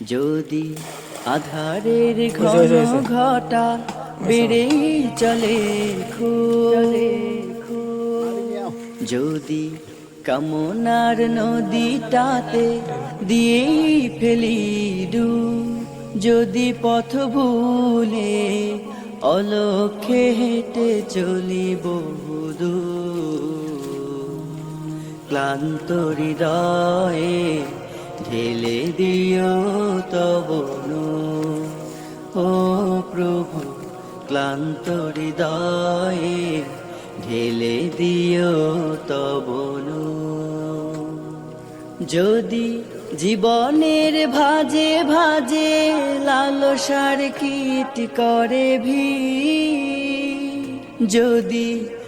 যদি আধারের ঘন। ঘটা বেড়েই চলে যদি কামনার নদীটাতে দিয়ে ফেলি ডু যদি পথ ভুলে অলক্ষে হেঁটে চলি বহুদূর ক্লান্ত হৃদয়ে ঢেলে দিও তবনু ও প্রভু, ক্লান্ত হৃদয়ে ঢেলে দিও তবনু যদি জীবনের ভাজে ভাজে লালসার কীট করে ভি, যদি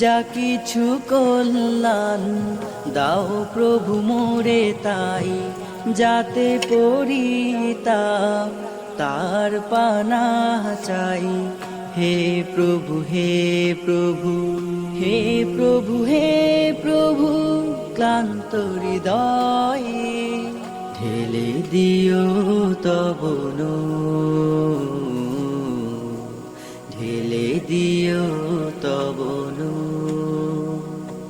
যা কিছু কল্যাণ দাও প্রভু মোরে তাই, যাতে পরিতা তার পানা চাই। হে প্রভু হে প্রভু হে প্রভু হে প্রভু, ক্লান্ত হৃদয়ে ঢেলে দিও তবনু ঢেলে দিও তবনু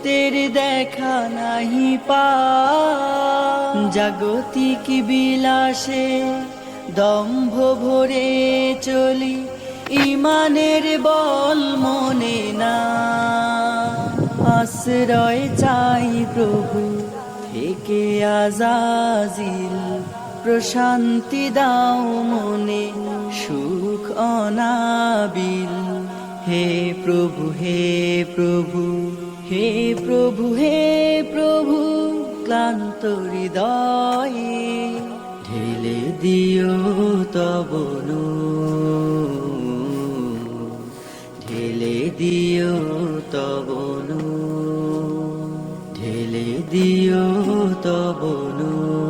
সত্যের দেখা নাহি পা। জাগতিক বিলাসে দম্ভ ভরে চলি, ইমানের বল মনে না। আশ্রয় চাই প্রভু, থেকে আজাজিল। প্রশান্তি দাও মনে, সুখ অনাবিল। হে প্রভু হে প্রভু। হে প্রভু হে প্রভু, ক্লান্ত হৃদয়ে ঢেলে দিও তবনু ঢেলে দিও তবনু ঢেলে দিও তবনু